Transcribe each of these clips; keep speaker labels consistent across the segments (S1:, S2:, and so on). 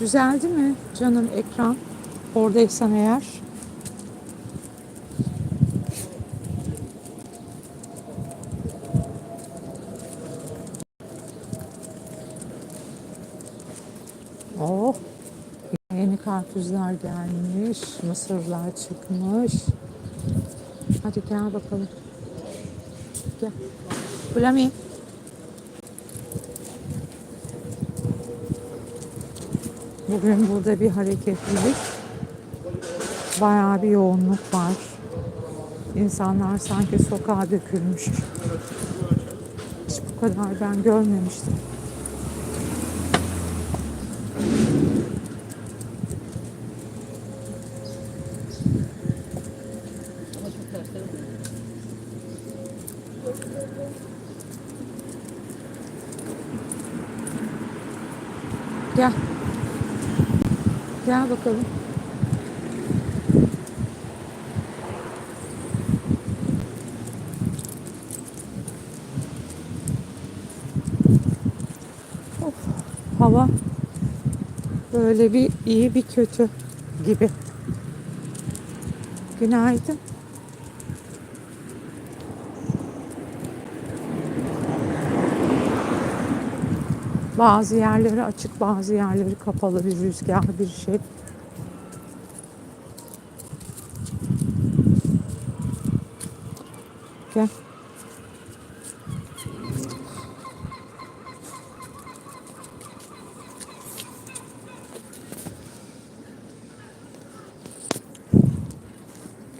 S1: Düzeldi mi canım ekran? Oradaysan eğer. Oh. Yeni karpuzlar gelmiş. Mısırlar çıkmış. Hadi gel bakalım. Gel. Bulamayayım. Bugün burada bir hareketlilik. Bayağı bir yoğunluk var. İnsanlar sanki sokağa dökülmüş. Hiç bu kadar ben görmemiştim. Gel. Gel bakalım. Of, hava böyle bir iyi bir kötü gibi. Günaydın. Bazı yerleri açık, bazı yerleri kapalı bir rüzgar, bir şey. Gel.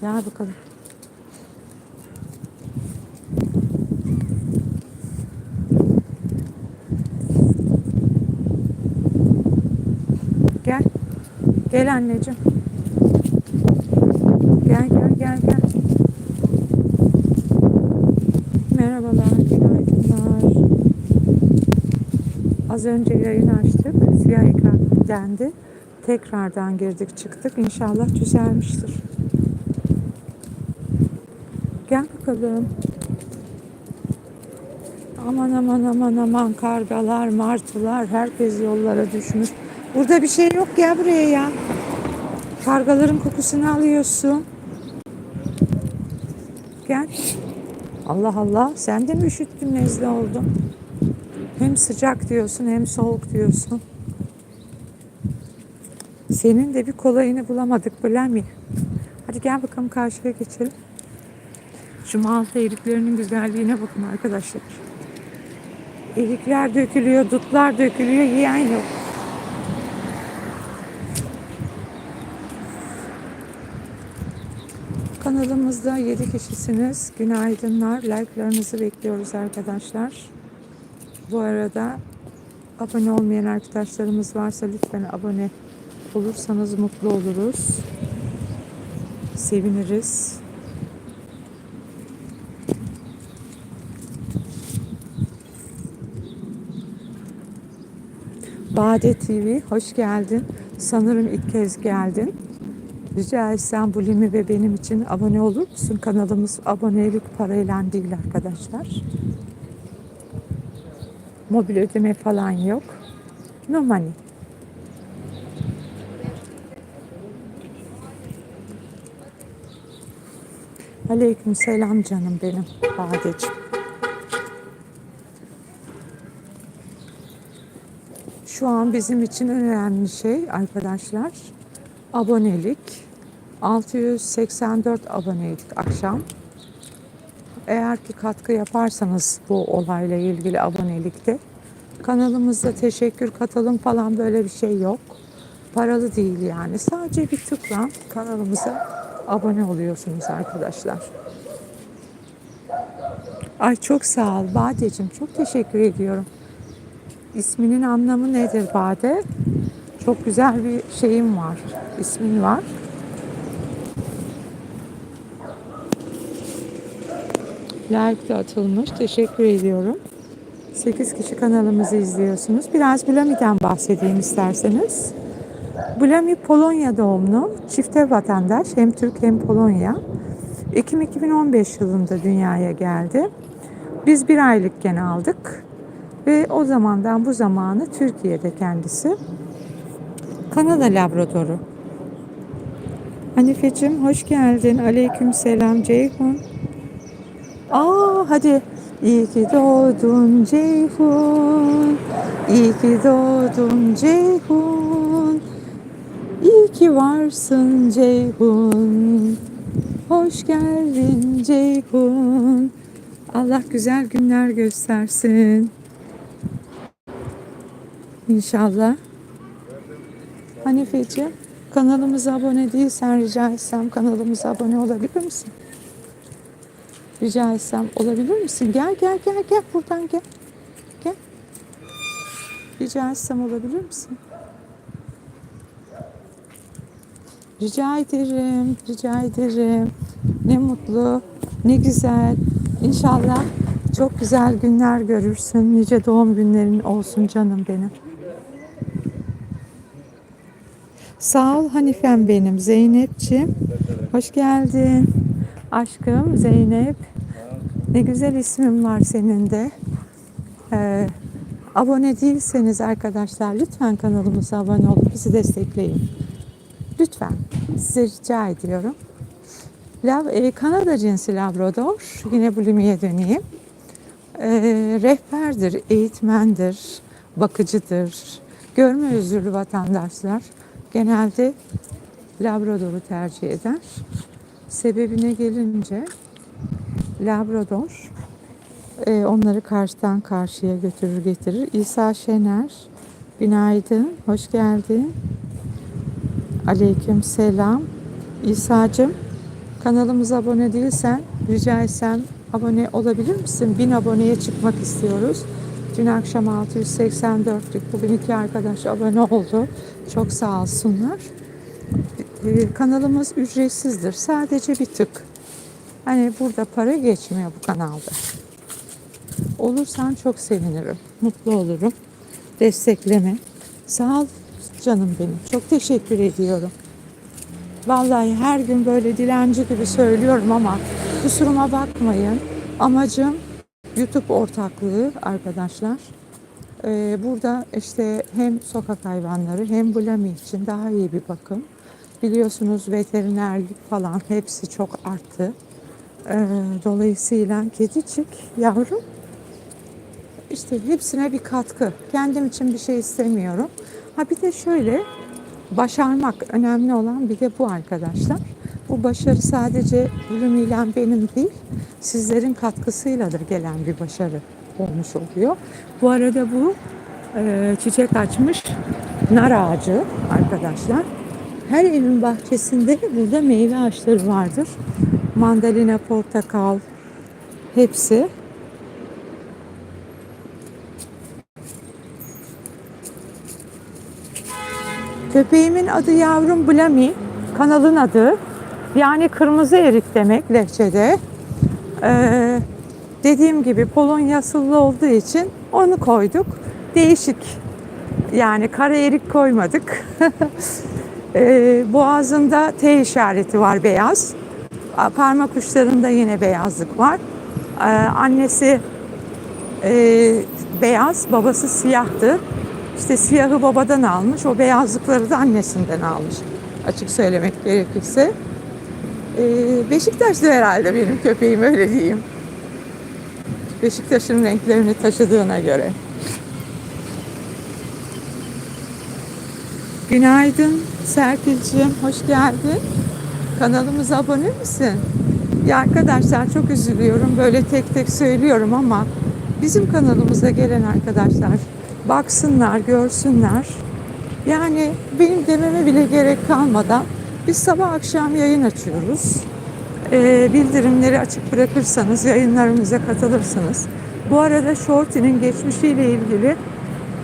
S1: Gel bakalım. Gel. Gel anneciğim. Gel gel gel gel. Merhabalar, günaydınlar. Az önce yayın açtık. Siyah ekran dendi. Tekrardan girdik çıktık. İnşallah düzelmiştir. Gel bakalım. Aman aman aman aman kargalar, martılar herkes yollara düşmüş. Burada bir şey yok ya buraya ya. Kargaların kokusunu alıyorsun. Gel. Allah Allah sen de mi üşüttün nezle oldun? Hem sıcak diyorsun hem soğuk diyorsun. Senin de bir kolayını bulamadık bilen mi? Hadi gel bakalım karşıya geçelim. Şu malta eriklerinin güzelliğine bakın arkadaşlar. Erikler dökülüyor, dutlar dökülüyor, yiyen yok. Kanalımızda 7 kişisiniz. Günaydınlar. Like'larınızı bekliyoruz arkadaşlar. Bu arada abone olmayan arkadaşlarımız varsa lütfen abone olursanız mutlu oluruz. Seviniriz. Bade TV hoş geldin. Sanırım ilk kez geldin. Rica etsem bu Limi ve benim için abone olur musun? Kanalımız abonelik parayla değil arkadaşlar. Mobil ödeme falan yok. No money. Aleyküm selam canım benim Badeciğim. Şu an bizim için önemli şey arkadaşlar abonelik. 684 aboneydik akşam. Eğer ki katkı yaparsanız bu olayla ilgili abonelikte kanalımızda teşekkür katalım falan böyle bir şey yok. Paralı değil yani. Sadece bir tıkla kanalımıza abone oluyorsunuz arkadaşlar. Ay çok sağ ol Badeciğim. Çok teşekkür ediyorum. İsminin anlamı nedir Bade? Çok güzel bir şeyim var. İsmin var. Like de atılmış. Teşekkür ediyorum. 8 kişi kanalımızı izliyorsunuz. Biraz Blami'den bahsedeyim isterseniz. Blami Polonya doğumlu. Çifte vatandaş. Hem Türk hem Polonya. Ekim 2015 yılında dünyaya geldi. Biz bir aylıkken aldık. Ve o zamandan bu zamanı Türkiye'de kendisi. Kanada Labradoru. Hanifeciğim hoş geldin. Aleyküm selam Ceyhun. Aa hadi. İyi ki doğdun Ceyhun. İyi ki doğdun Ceyhun. İyi ki varsın Ceyhun. Hoş geldin Ceyhun. Allah güzel günler göstersin. İnşallah. Hanifeciğim kanalımıza abone değilsen rica etsem kanalımıza abone olabilir misin? Rica etsem olabilir misin? Gel gel gel gel buradan gel. Gel. Rica etsem olabilir misin? Rica ederim, rica ederim. Ne mutlu, ne güzel. İnşallah çok güzel günler görürsün. Nice doğum günlerin olsun canım benim. Sağ ol Hanifem benim. Zeynep'ciğim. Hoş geldin. Aşkım Zeynep. Ne güzel ismin var senin de. Ee, abone değilseniz arkadaşlar lütfen kanalımıza abone olup bizi destekleyin. Lütfen. Size rica ediyorum. Lav, e, Kanada cinsi Labrador. Yine bulimiye döneyim. E, rehberdir, eğitmendir, bakıcıdır. Görme özürlü vatandaşlar genelde Labrador'u tercih eder. Sebebine gelince Labrador e, onları karşıdan karşıya götürür getirir. İsa Şener, günaydın, hoş geldin. Aleyküm selam. İsa'cığım kanalımıza abone değilsen rica etsem abone olabilir misin? 1000 aboneye çıkmak istiyoruz. Dün akşam 684'lük. Bugün iki arkadaş abone oldu. Çok sağ olsunlar. Ee, kanalımız ücretsizdir. Sadece bir tık. Hani burada para geçmiyor bu kanalda. Olursan çok sevinirim. Mutlu olurum. Destekleme. Sağ ol canım benim. Çok teşekkür ediyorum. Vallahi her gün böyle dilenci gibi söylüyorum ama kusuruma bakmayın. Amacım YouTube ortaklığı arkadaşlar. Ee, burada işte hem sokak hayvanları hem bulami için daha iyi bir bakım. Biliyorsunuz veterinerlik falan hepsi çok arttı. Ee, dolayısıyla kedicik yavrum işte hepsine bir katkı. Kendim için bir şey istemiyorum. Ha bir de şöyle başarmak önemli olan bir de bu arkadaşlar. Bu başarı sadece bölümüyle benim değil, sizlerin katkısıyladır gelen bir başarı olmuş oluyor. Bu arada bu e, çiçek açmış nar ağacı arkadaşlar. Her evin bahçesinde burada meyve ağaçları vardır. Mandalina, portakal hepsi. Köpeğimin adı yavrum Blami. Kanalın adı. Yani kırmızı erik demek lehçede. Ee, dediğim gibi Polonyasılı olduğu için onu koyduk. Değişik. Yani kara erik koymadık. ee, boğazında T işareti var beyaz. Parmak uçlarında yine beyazlık var. Ee, annesi e, beyaz, babası siyahtı. İşte siyahı babadan almış, o beyazlıkları da annesinden almış. Açık söylemek gerekirse. Ee, Beşiktaşlı herhalde benim köpeğim öyle diyeyim. Beşiktaş'ın renklerini taşıdığına göre. Günaydın Serpil'ciğim, hoş geldin. Kanalımıza abone misin? Ya arkadaşlar çok üzülüyorum, böyle tek tek söylüyorum ama bizim kanalımıza gelen arkadaşlar baksınlar, görsünler. Yani benim dememe bile gerek kalmadan biz sabah akşam yayın açıyoruz. Ee, bildirimleri açık bırakırsanız, yayınlarımıza katılırsınız. Bu arada Shorty'nin geçmişiyle ilgili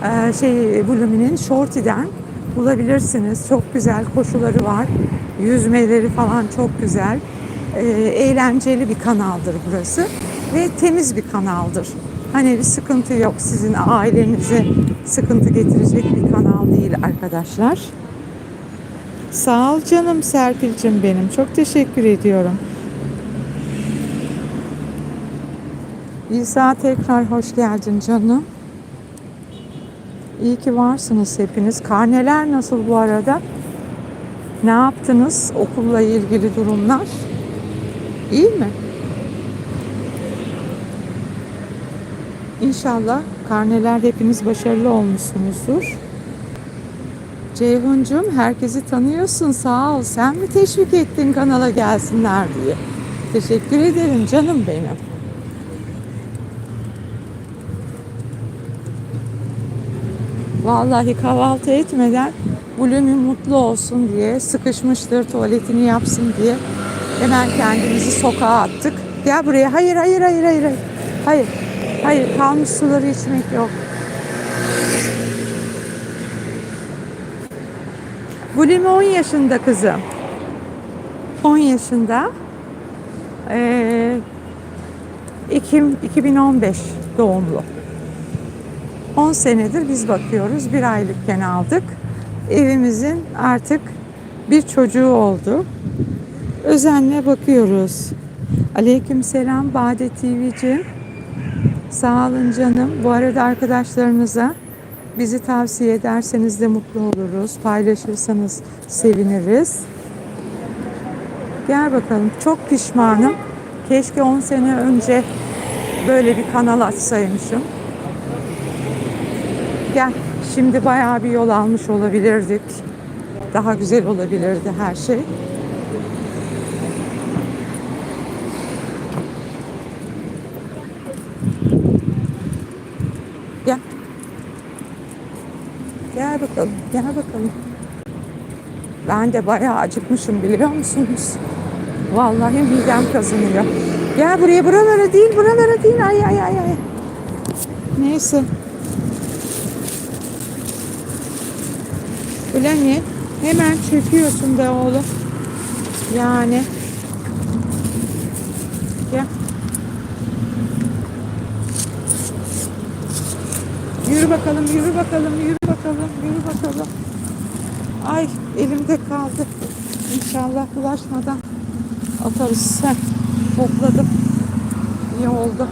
S1: e, şey Blumi'nin Shorty'den bulabilirsiniz. Çok güzel koşuları var. Yüzmeleri falan çok güzel. Ee, eğlenceli bir kanaldır burası ve temiz bir kanaldır. Hani bir sıkıntı yok. Sizin ailenize sıkıntı getirecek bir kanal değil arkadaşlar. Sağ ol canım Serpil'cim benim. Çok teşekkür ediyorum. İsa tekrar hoş geldin canım. İyi ki varsınız hepiniz. Karneler nasıl bu arada? Ne yaptınız? Okulla ilgili durumlar. İyi mi? İnşallah karneler hepiniz başarılı olmuşsunuzdur. Ceyhuncuğum herkesi tanıyorsun sağ ol. Sen mi teşvik ettin kanala gelsinler diye. Teşekkür ederim canım benim. Vallahi kahvaltı etmeden Blumi mutlu olsun diye, sıkışmıştır tuvaletini yapsın diye hemen kendimizi sokağa attık. Gel buraya. Hayır, hayır, hayır, hayır. Hayır, hayır. hayır. kalmış suları içmek yok. Blumi 10 yaşında kızım. 10 yaşında. Ee, Ekim 2015 doğumlu. 10 senedir biz bakıyoruz. Bir aylıkken aldık. Evimizin artık bir çocuğu oldu. Özenle bakıyoruz. Aleyküm selam Bade TV'cim. Sağ olun canım. Bu arada arkadaşlarınıza bizi tavsiye ederseniz de mutlu oluruz. Paylaşırsanız seviniriz. Gel bakalım. Çok pişmanım. Keşke 10 sene önce böyle bir kanal açsaymışım. Gel. Şimdi bayağı bir yol almış olabilirdik. Daha güzel olabilirdi her şey. Gel. Gel bakalım. Gel bakalım. Ben de bayağı acıkmışım biliyor musunuz? Vallahi midem kazınıyor. Gel buraya buralara değil buralara değil. Ay ay ay ay. Neyse. Öyle? Hemen çöküyorsun be oğlum. Yani. Gel. Yürü bakalım, yürü bakalım, yürü bakalım, yürü bakalım. Ay elimde kaldı. İnşallah bulaşmadan atarız. Heh, topladım. İyi oldu.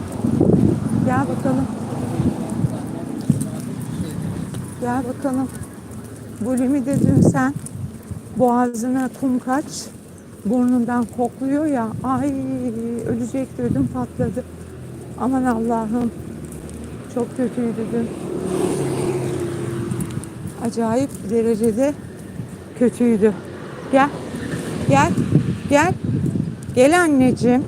S1: Gel bakalım. Gel bakalım. Bulimi de dün sen boğazına kum kaç. Burnundan kokluyor ya. Ay ölecek ödüm patladı. Aman Allah'ım. Çok kötüydü dün. Acayip derecede kötüydü. Gel. Gel. Gel. Gel anneciğim.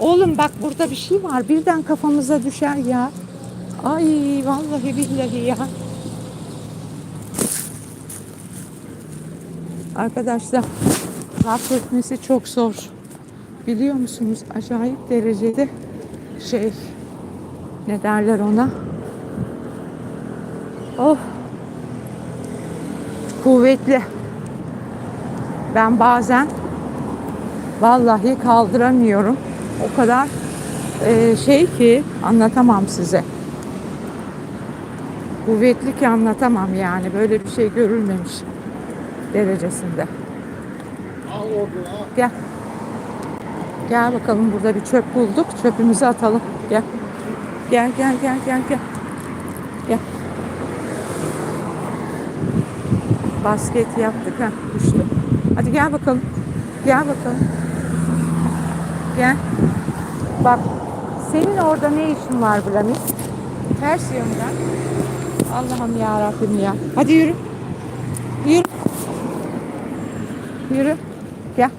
S1: Oğlum bak burada bir şey var. Birden kafamıza düşer ya. Ay vallahi billahi ya. Arkadaşlar zapt etmesi çok zor. Biliyor musunuz? Acayip derecede şey ne derler ona? Oh. Kuvvetli. Ben bazen vallahi kaldıramıyorum. O kadar e, şey ki anlatamam size. Kuvvetli ki anlatamam yani. Böyle bir şey görülmemiş derecesinde. Gel. Gel bakalım burada bir çöp bulduk. Çöpümüzü atalım. Gel. Gel gel gel gel gel. Gel. Basket yaptık ha düştü. Hadi gel bakalım. Gel bakalım. Gel. Bak senin orada ne işin var Bulamis? Ters yönden. Allah'ım ya Rabbim ya. Hadi. Yürü. Yürü. Gel.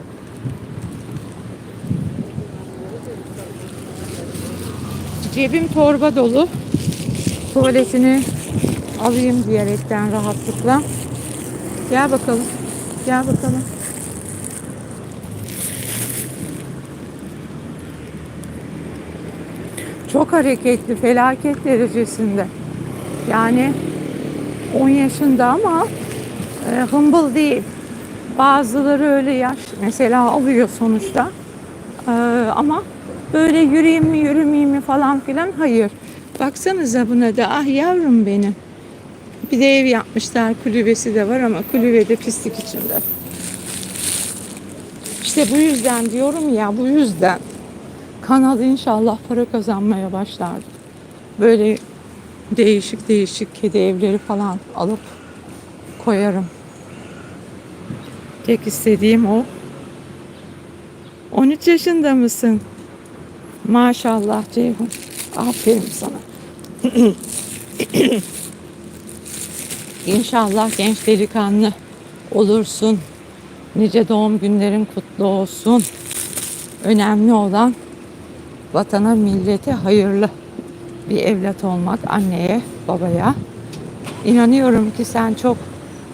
S1: Cebim torba dolu. Tuvaletini alayım diyerekten rahatlıkla. Gel bakalım. Gel bakalım. Çok hareketli, felaket derecesinde. Yani 10 yaşında ama e, humble değil. Bazıları öyle yaş mesela alıyor sonuçta. E, ama böyle yürüyeyim mi yürümeyeyim mi falan filan hayır. Baksanıza buna da ah yavrum benim. Bir de ev yapmışlar kulübesi de var ama kulübede pislik içinde. İşte bu yüzden diyorum ya bu yüzden kanal inşallah para kazanmaya başlar. Böyle değişik değişik kedi evleri falan alıp koyarım. Tek istediğim o. 13 yaşında mısın? Maşallah Ceyhun. Aferin sana. İnşallah genç delikanlı olursun. Nice doğum günlerin kutlu olsun. Önemli olan vatana, millete hayırlı bir evlat olmak anneye, babaya. İnanıyorum ki sen çok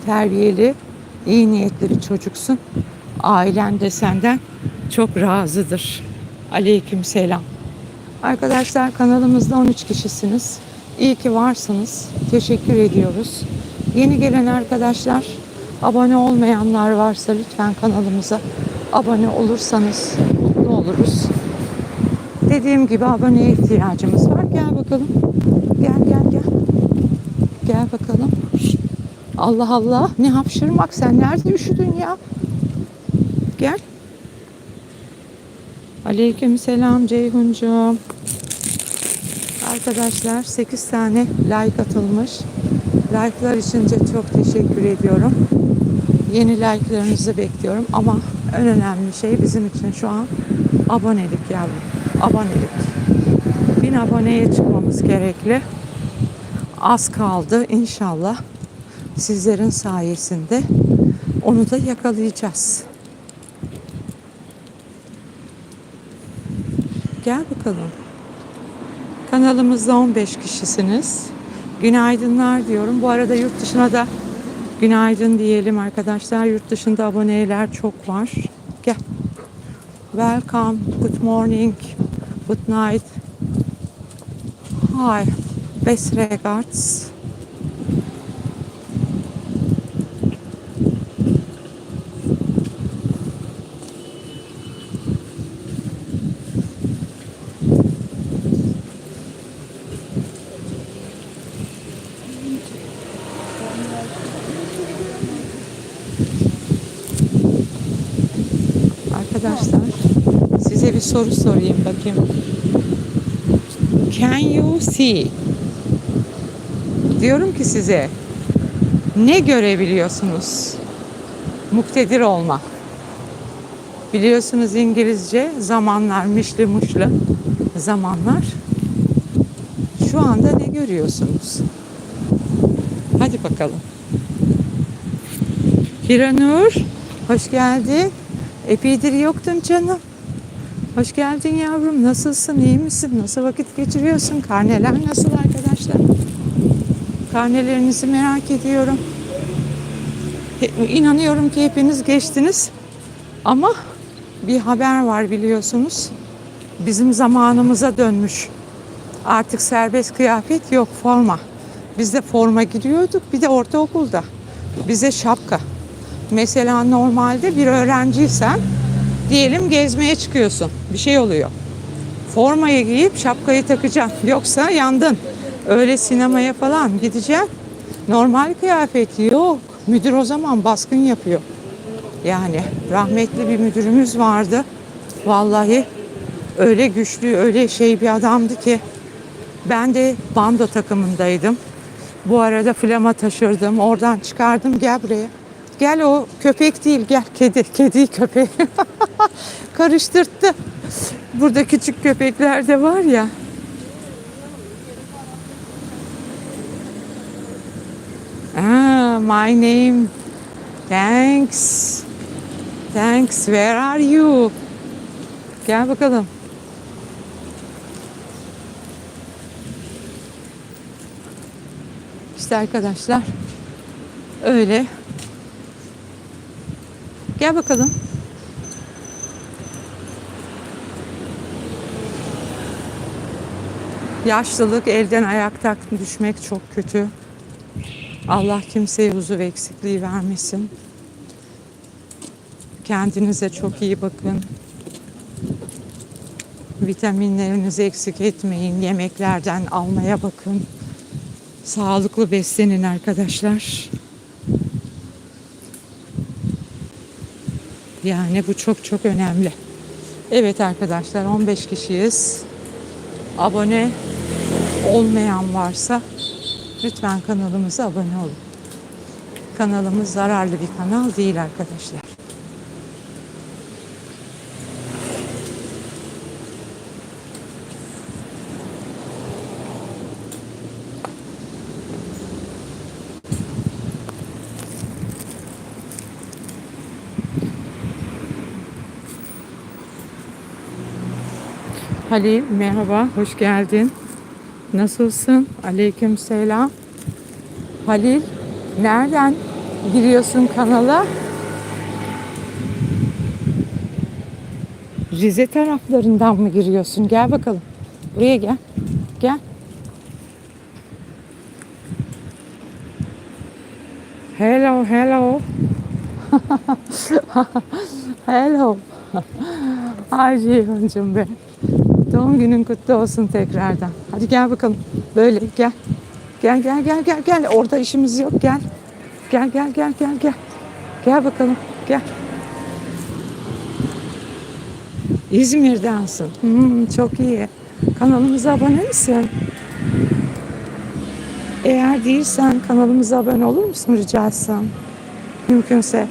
S1: terbiyeli, iyi niyetli bir çocuksun. Ailen de senden çok razıdır. Aleyküm selam. Arkadaşlar kanalımızda 13 kişisiniz. İyi ki varsınız. Teşekkür ediyoruz. Yeni gelen arkadaşlar, abone olmayanlar varsa lütfen kanalımıza abone olursanız mutlu oluruz. Dediğim gibi aboneye ihtiyacımız var. Gel bakalım. Gel gel gel. Gel bakalım. Allah Allah ne hapşırmak sen nerede üşüdün ya? Gel. Aleyküm selam Ceyhuncuğum. Arkadaşlar 8 tane like atılmış. Like'lar için de çok teşekkür ediyorum. Yeni like'larınızı bekliyorum ama en önemli şey bizim için şu an abonelik yavrum. Abonelik. Bin aboneye çıkmamız gerekli. Az kaldı inşallah. Sizlerin sayesinde onu da yakalayacağız. Gel bakalım. Kanalımızda 15 kişisiniz. Günaydınlar diyorum. Bu arada yurt dışına da günaydın diyelim arkadaşlar. Yurt dışında aboneler çok var. Gel. Welcome. Good morning. Good night. Hi. Best regards. Arkadaşlar size bir soru sorayım bakayım. Can you see? Diyorum ki size ne görebiliyorsunuz? Muktedir olma. Biliyorsunuz İngilizce zamanlar mişli muşlu zamanlar. Şu anda ne görüyorsunuz? Hadi bakalım. Hiranur, hoş geldin. Epeydir yoktun canım. Hoş geldin yavrum. Nasılsın? İyi misin? Nasıl vakit geçiriyorsun? Karneler nasıl arkadaşlar? Karnelerinizi merak ediyorum. İnanıyorum ki hepiniz geçtiniz. Ama bir haber var biliyorsunuz. Bizim zamanımıza dönmüş. Artık serbest kıyafet yok, forma. Biz de forma giriyorduk, bir de ortaokulda. Bize şapka. Mesela normalde bir öğrenciysen diyelim gezmeye çıkıyorsun. Bir şey oluyor. Formayı giyip şapkayı takacaksın. Yoksa yandın. Öyle sinemaya falan gideceksin. Normal kıyafet yok. Müdür o zaman baskın yapıyor. Yani rahmetli bir müdürümüz vardı. Vallahi öyle güçlü, öyle şey bir adamdı ki ben de bando takımındaydım. Bu arada flama taşırdım. Oradan çıkardım. Gel buraya. Gel o köpek değil gel kedi. Kedi köpek. Karıştırdı. Burada küçük köpekler de var ya. Ah, my name. Thanks. Thanks. Where are you? Gel bakalım. İşte arkadaşlar öyle. Gel bakalım. Yaşlılık, elden ayakta düşmek çok kötü. Allah kimseye huzuv eksikliği vermesin. Kendinize çok iyi bakın. Vitaminlerinizi eksik etmeyin. Yemeklerden almaya bakın. Sağlıklı beslenin arkadaşlar. Yani bu çok çok önemli. Evet arkadaşlar 15 kişiyiz. Abone olmayan varsa lütfen kanalımıza abone olun. Kanalımız zararlı bir kanal değil arkadaşlar. Halil merhaba, hoş geldin. Nasılsın? Aleyküm selam. Halil, nereden giriyorsun kanala? Rize taraflarından mı giriyorsun? Gel bakalım. Buraya gel. Gel. Hello, hello. hello. Ay Ceyhun'cum be. Doğum günün kutlu olsun tekrardan. Hadi gel bakalım. Böyle gel. Gel gel gel gel gel. Orada işimiz yok gel. Gel gel gel gel gel. Gel bakalım. Gel. İzmir'densin. Hmm, çok iyi. Kanalımıza abone misin? Eğer değilsen kanalımıza abone olur musun rica etsem? Mümkünse.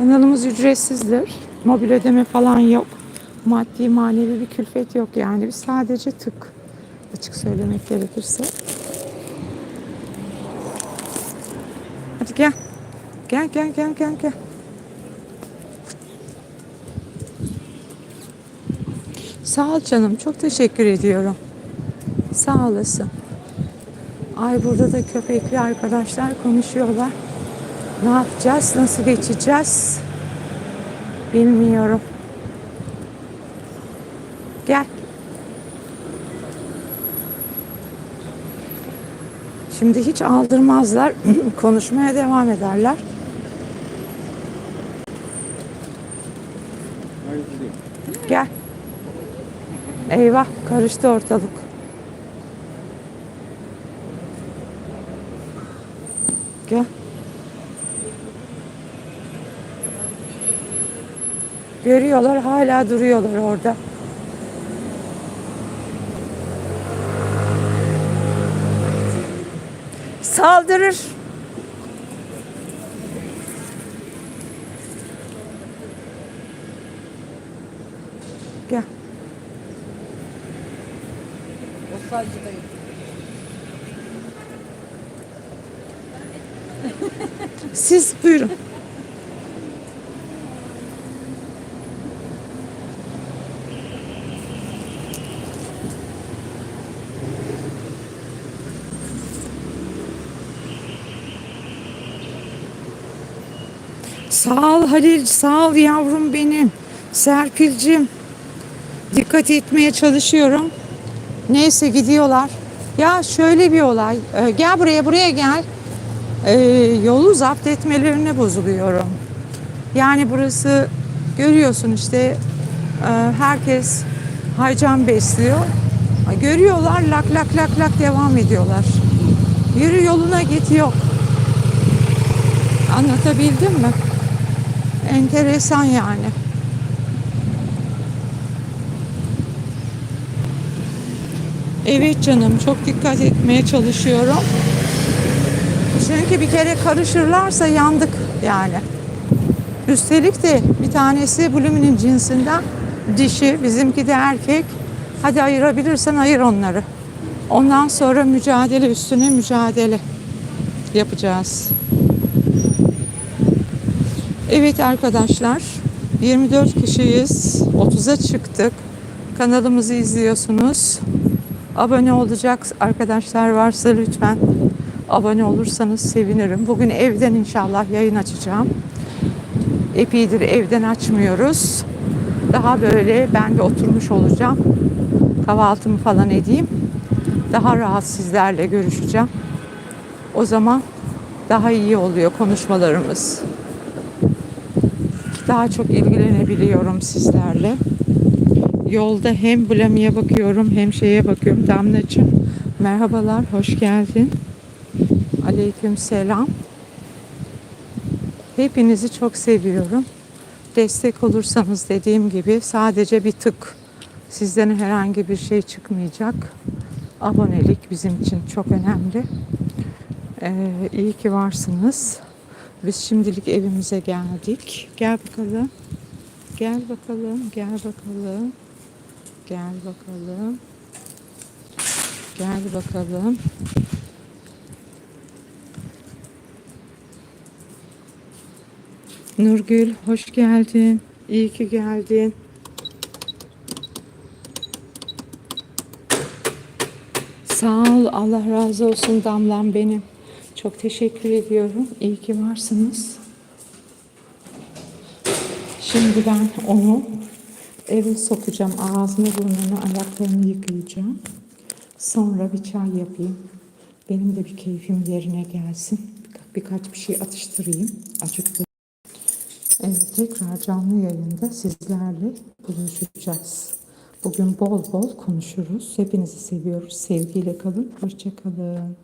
S1: Kanalımız ücretsizdir. Mobil ödeme falan yok. Maddi manevi bir külfet yok yani. Biz sadece tık açık söylemek gerekirse. Hadi gel. Gel gel gel gel gel. Sağ ol canım. Çok teşekkür ediyorum. Sağ olasın. Ay burada da köpekli arkadaşlar konuşuyorlar. Ne yapacağız? Nasıl geçeceğiz? Bilmiyorum. Gel. Şimdi hiç aldırmazlar. Konuşmaya devam ederler. Gel. Eyvah karıştı ortalık. Gel. Görüyorlar hala duruyorlar orada. Saldırır. Gel.
S2: Nostalji'dayım.
S1: Siz buyurun. Sağ ol Halil, sağ ol yavrum benim. Serpil'cim. Dikkat etmeye çalışıyorum. Neyse gidiyorlar. Ya şöyle bir olay. Ee, gel buraya, buraya gel. Ee, yolu zapt etmelerine bozuluyorum. Yani burası görüyorsun işte e, herkes haycan besliyor. Görüyorlar lak lak lak lak devam ediyorlar. Yürü yoluna git yok. Anlatabildim mi? Enteresan yani. Evet canım çok dikkat etmeye çalışıyorum. Çünkü bir kere karışırlarsa yandık yani. Üstelik de bir tanesi Blumi'nin cinsinden dişi, bizimki de erkek. Hadi ayırabilirsen ayır onları. Ondan sonra mücadele üstüne mücadele yapacağız. Evet arkadaşlar 24 kişiyiz. 30'a çıktık. Kanalımızı izliyorsunuz. Abone olacak arkadaşlar varsa lütfen abone olursanız sevinirim. Bugün evden inşallah yayın açacağım. Epeydir evden açmıyoruz. Daha böyle ben de oturmuş olacağım. Kahvaltımı falan edeyim. Daha rahat sizlerle görüşeceğim. O zaman daha iyi oluyor konuşmalarımız. Daha çok ilgilenebiliyorum sizlerle. Yolda hem Blami'ye bakıyorum hem şeye bakıyorum. Damlacığım merhabalar, hoş geldin. Aleyküm selam. Hepinizi çok seviyorum. destek olursanız dediğim gibi sadece bir tık sizden herhangi bir şey çıkmayacak. Abonelik bizim için çok önemli. Ee, iyi ki varsınız. Biz şimdilik evimize geldik. Gel bakalım. Gel bakalım. Gel bakalım. Gel bakalım. Gel bakalım. Nurgül hoş geldin. İyi ki geldin. Sağ ol. Allah razı olsun damlam benim. Çok teşekkür ediyorum. İyi ki varsınız. Şimdi ben onu eve sokacağım. Ağzını, burnunu, ayaklarını yıkayacağım. Sonra bir çay yapayım. Benim de bir keyfim yerine gelsin. Birka- Birkaç bir şey atıştırayım. Acıktım. Evet, tekrar canlı yayında sizlerle buluşacağız. Bugün bol bol konuşuruz. Hepinizi seviyoruz. Sevgiyle kalın. Hoşça kalın.